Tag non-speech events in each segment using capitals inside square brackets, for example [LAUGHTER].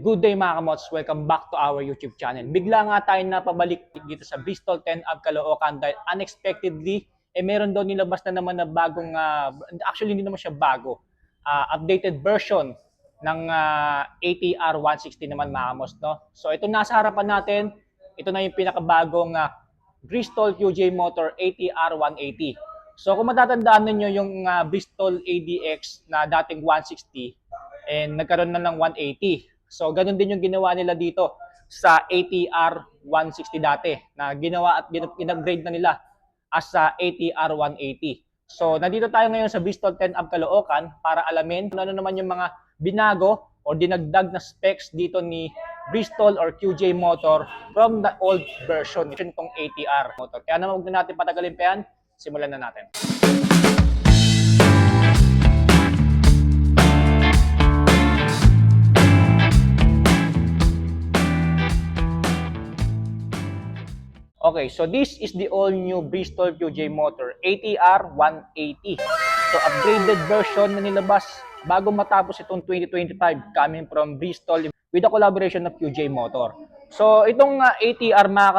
Good day mga kamots, welcome back to our YouTube channel. Bigla nga tayo napabalik dito sa Bristol 10 Ave Caloocan dahil unexpectedly, eh meron daw nilabas na naman na bagong, ah, actually hindi naman siya bago, ah, updated version ng ah, ATR 160 naman mga kamots. No? So ito nasa harapan natin, ito na yung pinakabagong ah, Bristol QJ Motor ATR 180. So kung matatandaan ninyo yung ah, Bristol ADX na dating 160 and nagkaroon na ng 180. So ganun din yung ginawa nila dito sa ATR 160 dati na ginawa at in-upgrade na nila as sa ATR 180. So nandito tayo ngayon sa Bristol 10 Ave Caloocan para alamin kung ano naman yung mga binago o dinagdag na specs dito ni Bristol or QJ Motor from the old version itong ATR motor. Kaya naman huwag na natin patagalin pa yan, simulan na natin. Okay, so this is the all new Bristol QJ motor ATR 180. So upgraded version na nilabas bago matapos itong 2025 coming from Bristol with the collaboration of QJ Motor. So itong uh, ATR mga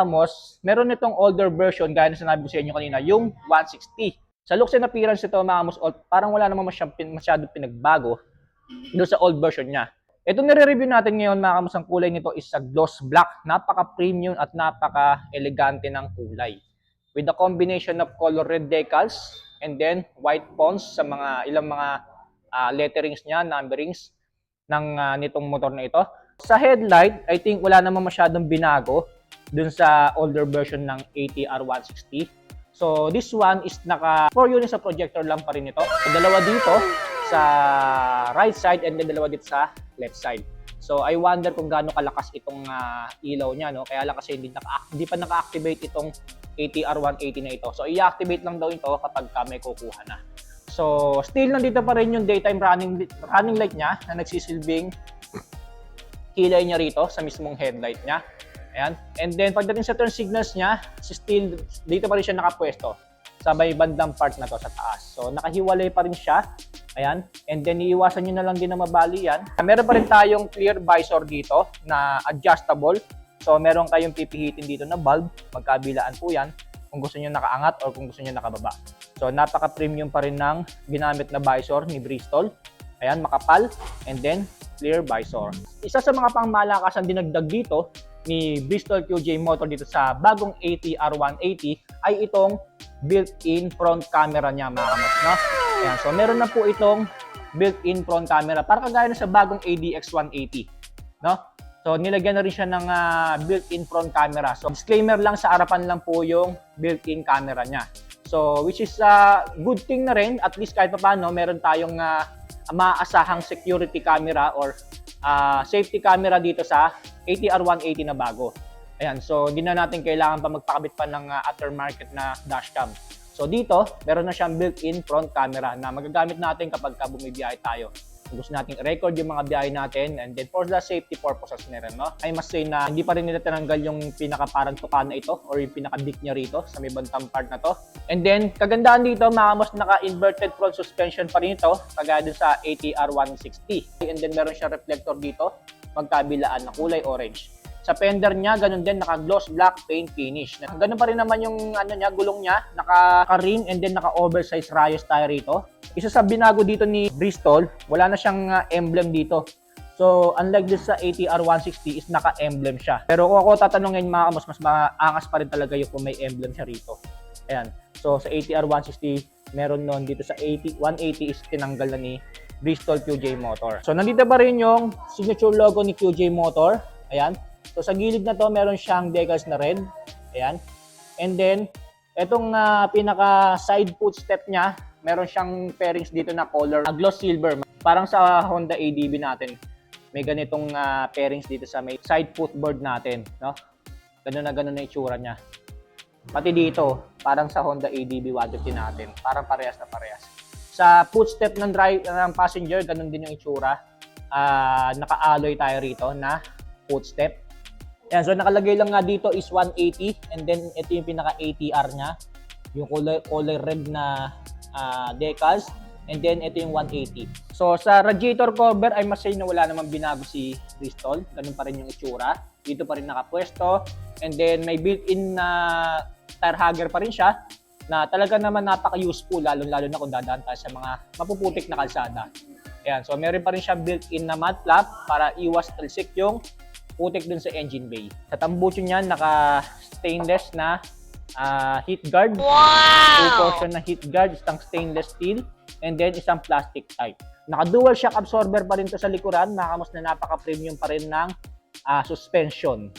meron itong older version gaya na sinabi ko sa inyo kanina, yung 160. Sa looks and appearance ito mga kamos, parang wala masyadong, masyadong pinagbago doon sa old version niya. Ito nire-review natin ngayon mga kamos, ang kulay nito is sa gloss black. Napaka-premium at napaka-elegante ng kulay. With the combination of color red decals and then white fonts sa mga ilang mga ah, letterings niya, numberings ng ah, nitong motor na ito. Sa headlight, I think wala namang masyadong binago dun sa older version ng ATR 160. So this one is naka 4 units of projector lang pa rin ito. So, dalawa dito sa right side and then dalawa dito sa left side. So I wonder kung gaano kalakas itong ah, ilaw niya no. Kaya lang kasi hindi naka hindi pa naka-activate itong ATR 180 na ito. So i-activate lang daw ito kapag ka may kukuha na. So still nandito pa rin yung daytime running running light niya na nagsisilbing kilay niya rito sa mismong headlight niya. Ayan. And then pagdating sa turn signals niya, si still dito pa rin siya nakapwesto sa may bandang part na to sa taas. So nakahiwalay pa rin siya. Ayan. And then iiwasan nyo na lang din na mabali yan. Meron pa rin tayong clear visor dito na adjustable. So meron kayong pipihitin dito na bulb. Magkabilaan po yan kung gusto nyo nakaangat or kung gusto nyo nakababa. So napaka-premium pa rin ng ginamit na visor ni Bristol. Ayan, makapal. And then clear visor. Isa sa mga pangmalakasan dinagdag dito ni Bristol QJ Motor dito sa bagong ATR 180 ay itong built-in front camera niya mga kamos, no? Ayan, so meron na po itong built-in front camera para kagaya na sa bagong ADX 180, no? So nilagyan na rin siya ng ah, built-in front camera. So disclaimer lang sa harapan lang po yung built-in camera niya. So which is a good thing na rin at least kahit paano meron tayong ah, maaasahang security camera or ah, safety camera dito sa ATR 180 na bago. Ayan, so hindi na natin kailangan pa magpakabit pa ng ah, aftermarket na dashcam. So dito, meron na siyang built-in front camera na magagamit natin kapag ka bumibiyahe tayo. Gusto nating record yung mga biyahe natin and then for the safety purposes na rin, no? I must say na hindi pa rin nila tinanggal yung pinaka parang tukana ito or yung pinaka-dick niya rito sa may bantang part na to. And then, kagandahan dito, mga mas naka-inverted front suspension pa rin ito, kagaya dun sa ATR 160. And then meron siya reflector dito, magkabilaan na kulay orange. Sa fender niya, ganun din, naka-gloss black paint finish. Ganun pa rin naman yung ano niya, gulong niya, naka-ring and then naka-oversized rayos tayo rito. Isa sa binago dito ni Bristol, wala na siyang ah, emblem dito. So, unlike this sa ATR 160 is naka-emblem siya. Pero kung ako tatanungin mga kamos, mas maangas pa rin talaga yung kung may emblem siya rito. Ayan. So, sa ATR 160, meron nun dito sa 80, 180 is tinanggal na ni Bristol QJ Motor. So, nandito pa rin yung signature logo ni QJ Motor. Ayan. So, sa gilid na to, meron siyang decals na red. Ayan. And then, etong ah, pinaka side footstep niya, meron siyang pairings dito na color, na gloss silver. Parang sa Honda ADB natin. May ganitong ah, pairings dito sa may side footboard natin, no? Ganun na ganun na itsura niya. Pati dito, parang sa Honda ADB 150 natin, parang parehas na parehas. Sa footstep ng drive ng passenger, ganun din yung itsura. Ah, naka-alloy tayo rito na footstep. Yan, so nakalagay lang nga dito is 180 and then ito yung pinaka ATR niya. Yung color, color red na ah, decals And then, ito yung 180. So, sa radiator cover, ay masay na wala namang binago si Bristol. Ganun pa rin yung itsura. Dito pa rin nakapwesto. And then, may built-in na tire hugger pa rin siya na talaga naman napaka-useful, lalo-lalo na kung dadaan tayo sa mga mapuputik na kalsada. Ayan, so meron pa rin siya built-in na mud flap para iwas talsik yung putik dun sa engine bay. Sa tambucho niya, naka-stainless na ah, heat guard. Two portion na heat guard, isang stainless steel, and then isang plastic type. Naka-dual shock absorber pa rin to sa likuran, nakamos na napaka-premium pa rin ng ah, suspension.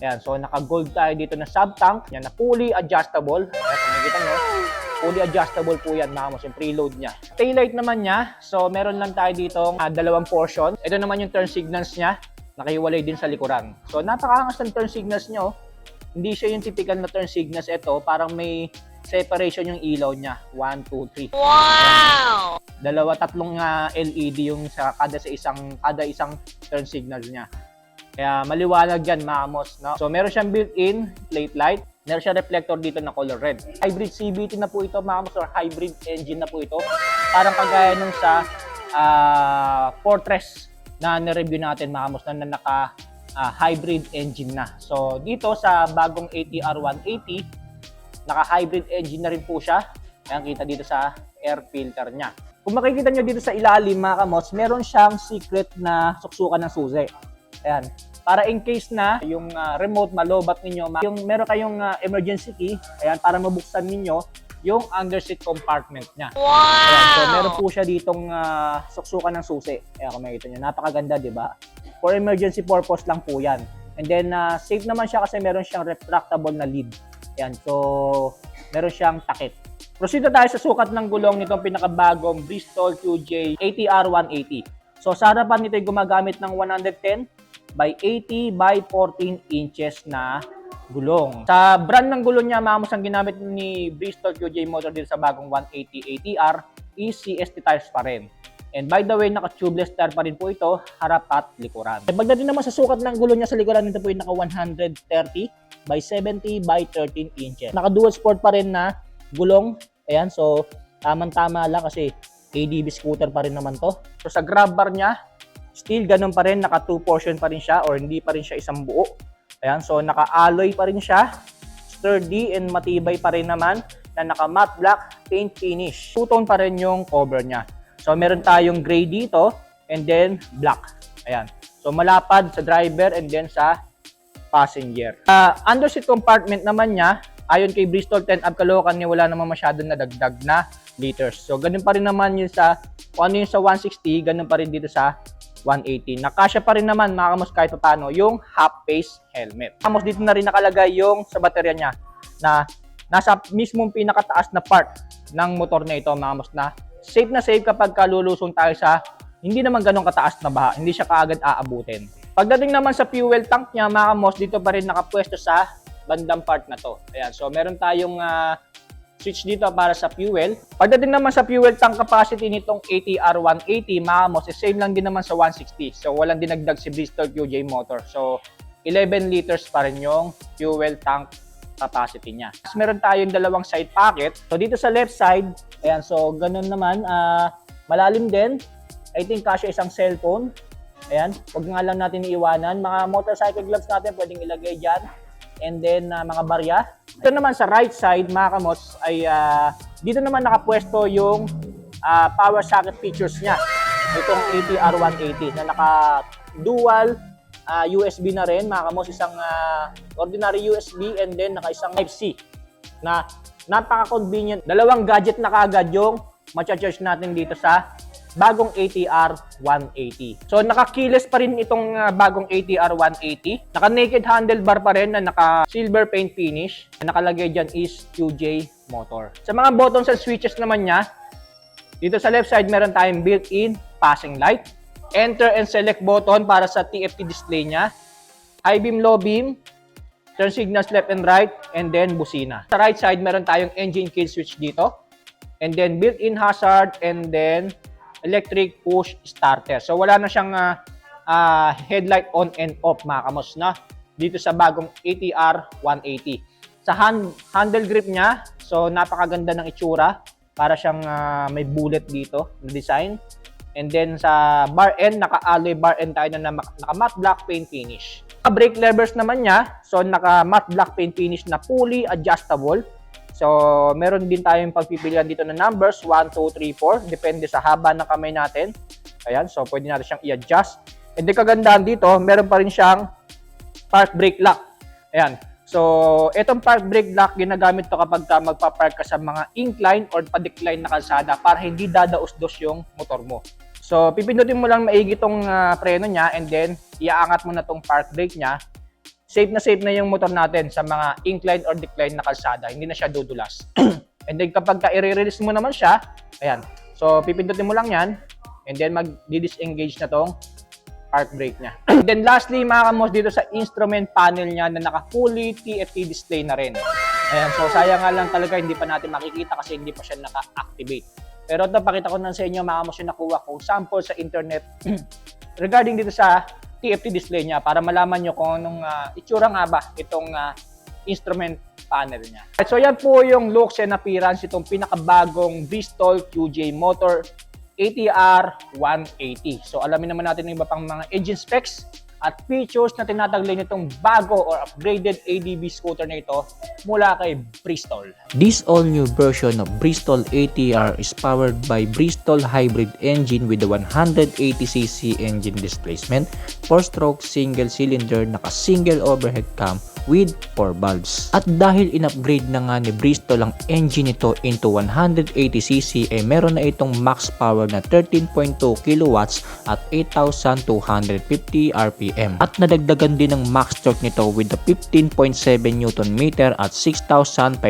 Ayan, so naka-gold tayo dito na sub-tank, yan na fully adjustable. Ayan, kung nakikita nyo, fully adjustable po yan, nakamos yung preload niya. Taillight naman niya, so meron lang tayo dito dalawang portion. Ito naman yung turn signals niya, nakahiwalay din sa likuran. So napakaangas ng turn signals niyo. Hindi siya yung typical na turn signals ito, parang may separation yung ilaw niya. 1, 2, 3. Wow! Dalawa, tatlong ah, LED yung sa kada sa isang kada isang turn signal niya. Kaya maliwanag yan, mamos. No? So meron siyang built-in plate light. Meron siyang reflector dito na color red. Hybrid CVT na po ito, mamos, or hybrid engine na po ito. Parang kagaya nung sa ah, Fortress na nireview natin, mamos, na, na naka ah, hybrid engine na. So dito sa bagong ATR 180, naka-hybrid engine na rin po siya. Ayan, kita dito sa air filter niya. Kung makikita nyo dito sa ilalim mga kamos, meron siyang secret na suksukan ng susi. Ayan. Para in case na yung ah, remote malobat ninyo, yung meron kayong ah, emergency key, ayan, para mabuksan ninyo yung underseat compartment niya. Ayan, so meron po siya ditong ah, suksukan ng susi. Ayan, kung makikita nyo, napakaganda, di ba? For emergency purpose lang po yan. And then, ah, safe naman siya kasi meron siyang retractable na lid. Ayan, so meron siyang takip. Proceed na tayo sa sukat ng gulong nitong pinakabagong Bristol QJ ATR 180. So sa harapan nito ay gumagamit ng 110 by 80 by 14 inches na gulong. Sa brand ng gulong niya, mamos ang ginamit ni Bristol QJ Motor dito sa bagong 180 ATR is CST tires pa rin. And by the way, naka-tubeless tire pa rin po ito, harap at likuran. E pagdating naman sa sukat ng gulong niya sa likuran, ito po yung naka 130 by 70 by 13 inches. Naka-dual sport pa rin na gulong. Ayan, so tamang-tama lang kasi ADB scooter pa rin naman to. So sa grab bar niya, still ganun pa rin, naka two portion pa rin siya or hindi pa rin siya isang buo. Ayan, so naka-alloy pa rin siya. Sturdy and matibay pa rin naman na naka matte black paint finish. Two-tone pa rin yung cover niya. So meron tayong gray dito and then black. Ayan. So malapad sa driver and then sa passenger. Uh, underseat compartment naman niya, ayon kay Bristol 10 Ab Caloocan niya wala namang masyadong nadagdag na liters. So ganun pa rin naman yun sa kung ano yung sa 160, ganun pa rin dito sa 180. Nakasya pa rin naman mga kamos kahit paano yung half face helmet. Kamos dito na rin nakalagay yung sa baterya niya na nasa mismong pinakataas na part ng motor na ito mga kamos na safe na safe kapag kalulusong tayo sa hindi naman ganun kataas na baha. Hindi siya kaagad aabutin. Pagdating naman sa fuel tank niya, mga kamos, dito pa rin nakapwesto sa bandang part na to. Ayan, so meron tayong ah, switch dito para sa fuel. Pagdating naman sa fuel tank capacity nitong ATR 180, mga kamos, eh, same lang din naman sa 160. So walang dinagdag si Bristol QJ motor. So 11 liters pa rin yung fuel tank capacity niya. Tapos meron tayong dalawang side pocket. So dito sa left side, ayan, so ganun naman, ah, malalim din. I think kasya isang cellphone. Ayan, wag nga lang natin iiwanan. Mga motorcycle gloves natin pwedeng ilagay dyan. And then uh, mga barya. Ito naman sa right side, mga kamots, ay ah, dito naman nakapwesto yung ah, power socket features niya. Itong ATR 180 na naka dual ah, USB na rin, mga kamots, isang ah, ordinary USB and then naka isang Type-C na napaka-convenient. Dalawang gadget na kagad yung ma-charge natin dito sa bagong ATR 180. So nakakiles pa rin itong ah, bagong ATR 180. Naka naked handlebar pa rin na naka silver paint finish. Ang nakalagay dyan is QJ motor. Sa mga buttons and switches naman niya, dito sa left side meron tayong built-in passing light. Enter and select button para sa TFT display niya. High beam, low beam, turn signals left and right, and then busina. Sa right side meron tayong engine kill switch dito. And then built-in hazard and then electric push starter. So wala na siyang ah, ah, headlight on and off mga kamos na dito sa bagong ATR 180. Sa hand, handle grip niya, so napakaganda ng itsura. Para siyang ah, may bullet dito na design. And then sa bar end, naka-alloy bar end tayo na naka- naka-matte black paint finish. Sa brake levers naman niya, so naka-matte black paint finish na fully adjustable. So, meron din tayong pagpipilian dito na numbers, 1, 2, 3, 4. Depende sa haba ng kamay natin. Ayan, so pwede natin siyang i-adjust. And then kagandahan dito, meron pa rin siyang park brake lock. Ayan. So, itong park brake lock, ginagamit to kapag ka magpa-park ka sa mga incline or pa-decline na kalsada para hindi dadaos-dos yung motor mo. So, pipindutin mo lang maigi tong ah, preno niya and then iaangat mo na tong park brake niya. Safe na safe na yung motor natin sa mga incline or decline na kalsada. Hindi na siya dudulas. [CLEARS THROAT] and then kapag ka i-release mo naman siya, ayan. So, pipindutin mo lang yan and then mag-disengage na tong park brake niya. [CLEARS THROAT] And then lastly, mga kamos dito sa instrument panel niya na naka-fully TFT display na rin. Ayan, so sayang nga lang talaga hindi pa natin makikita kasi hindi pa siya naka-activate. Pero ito, pakita ko na sa inyo mga kamos yung nakuha kong sample sa internet [CLEARS THROAT] regarding dito sa TFT display niya para malaman nyo kung anong ah, itsura nga ba itong ah, instrument panel niya. So yan po yung looks and appearance itong pinakabagong Bristol QJ motor ATR 180. So alamin naman natin yung iba pang mga engine specs at features na tinataglay nitong bago or upgraded ADB scooter na ito mula kay Bristol. This all-new version of Bristol ATR is powered by Bristol hybrid engine with a 180cc engine displacement, 4-stroke single-cylinder naka-single overhead cam with 4 valves. At dahil in-upgrade na nga ni Bristol ang engine nito into 180cc ay meron na itong max power na 13.2 kilowatts at 8,250 RPM. At nadagdagan din ng max torque nito with the 15.7 Newton meter at 6,500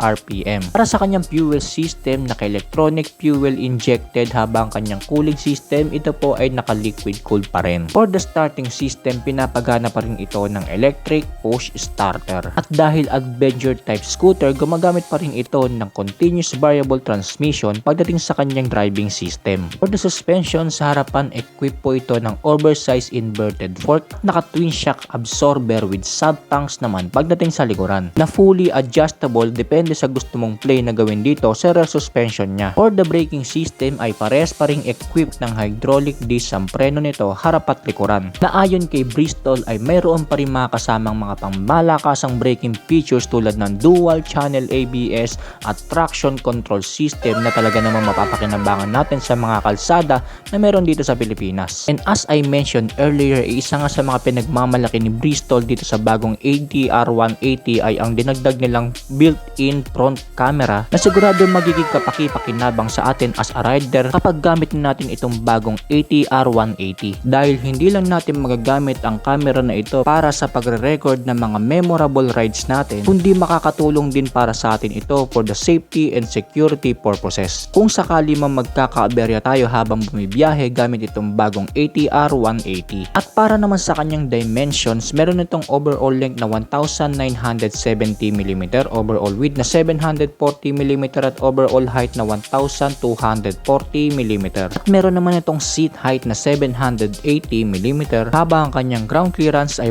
RPM. Para sa kanyang fuel system, naka-electronic fuel injected habang kanyang cooling system, ito po ay naka-liquid cooled pa rin. For the starting system, pinapagana pa rin ito ng electric push starter. At dahil adventure type scooter, gumagamit pa rin ito ng continuous variable transmission pagdating sa kanyang driving system. For the suspension, sa harapan, equip po ito ng oversized inverted fork, naka twin shock absorber with sub tanks naman pagdating sa likuran, na fully adjustable depende sa gusto mong play na gawin dito sa rear suspension niya. For the braking system ay pares pa rin equipped ng hydraulic disc ang preno nito harap at likuran. Na ayon kay Bristol ay mayroon pa rin mga kasamang mga pangmalakasang braking features tulad ng dual channel ABS at traction control system na talaga namang mapapakinabangan natin sa mga kalsada na meron dito sa Pilipinas. And as I mentioned earlier, isa nga sa mga pinagmamalaki ni Bristol dito sa bagong ATR 180 ay ang dinagdag nilang built-in front camera na sigurado magiging kapaki-pakinabang sa atin as a rider kapag gamit natin itong bagong ATR 180. Dahil hindi lang natin magagamit ang camera na ito para sa pagre-record ng mga memorable rides natin, kundi makakatulong din para sa atin ito for the safety and security purposes. Kung sakali man magkakaaberya tayo habang bumibiyahe gamit itong bagong ATR 180. At para naman sa kanyang dimensions, meron itong overall length na 1970mm, overall width na 740mm at overall height na 1240mm. At meron naman itong seat height na 780mm habang ang kanyang ground clearance ay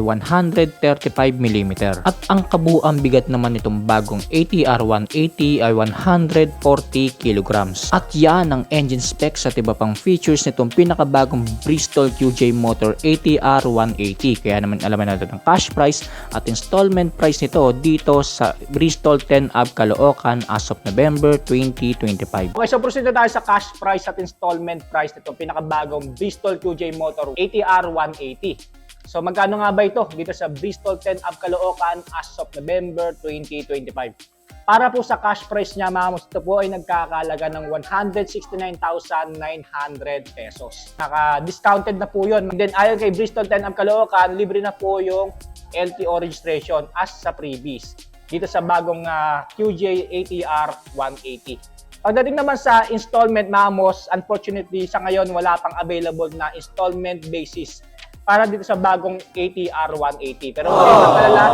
135mm. At ang kabuuang bigat naman nitong bagong ATR 180 ay 140 kilograms. At yan ang engine specs at iba pang features nitong pinakabagong Bristol QJ Motor ATR 180. Kaya naman alaman natin ang cash price at installment price nito dito sa Bristol 10 Ave Caloocan as of November 2025. Okay, so proceed na tayo sa cash price at installment price nitong pinakabagong Bristol QJ Motor ATR 180. So magkano nga ba ito dito sa Bristol 10 Ave Caloocan as of November 2025? Para po sa cash price niya mga kamos, ito po ay nagkakalaga ng 169,900 pesos. Naka-discounted na po yun. Then ayon kay Bristol 10 Ave Caloocan, libre na po yung LTO registration as sa previous dito sa bagong ah, QJ ATR 180. Pagdating naman sa installment, Mamos, unfortunately, sa ngayon wala pang available na installment basis para dito sa bagong ATR 180. Pero huwag kayong magalala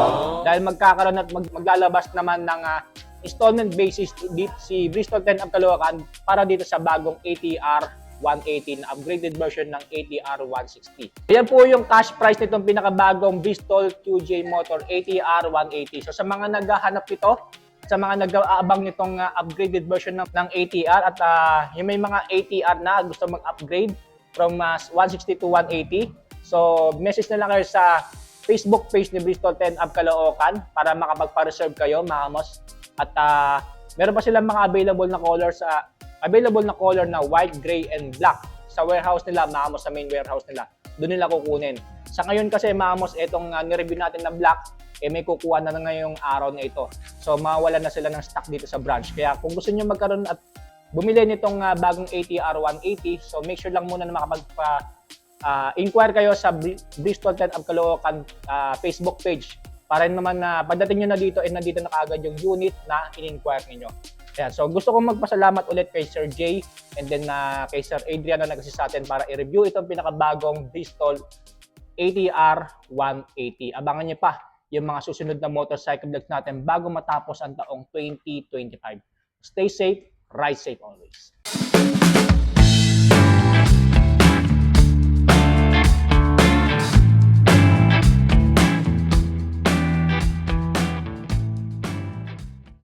dahil magkakaroon at mag- maglalabas naman ng ah, installment basis dito si Bristol 10 of Caloocan para dito sa bagong ATR 180 na upgraded version ng ATR 160. Ayan po yung cash price nitong pinakabagong Bristol QJ Motor ATR 180. So sa mga naghahanap nito, sa mga nag-aabang nitong ah, upgraded version ng, ng ATR at ah, yung may mga ATR na gusto mag-upgrade from ah, 160 to 180. So, message na lang kayo sa Facebook page ni Bristol 10 Up Caloocan para makapagpa-reserve kayo, mga amos. At ah, meron pa silang mga available na colors sa available na color na white, gray, and black sa warehouse nila, mga amos, sa main warehouse nila. Doon nila kukunin. Sa ngayon kasi, mga amos, itong uh, nireview natin na black, eh may kukuha na ngayong araw na ito. So, mawala na sila ng stock dito sa branch. Kaya kung gusto niyo magkaroon at bumili nitong ah, bagong ATR 180, so make sure lang muna na makapagpa ah, inquire kayo sa Bri- Bristol 10 of Caloocan ah, Facebook page para naman na pagdating nyo na dito, eh nandito na kaagad yung unit na in-inquire ninyo. Ayan, so gusto kong magpasalamat ulit kay Sir Jay and then na kay Sir Adrian na nag sa atin para i-review itong pinakabagong Bristol ATR 180. Abangan niyo pa yung mga susunod na motorcycle vlogs natin bago matapos ang taong 2025. Stay safe, ride safe always.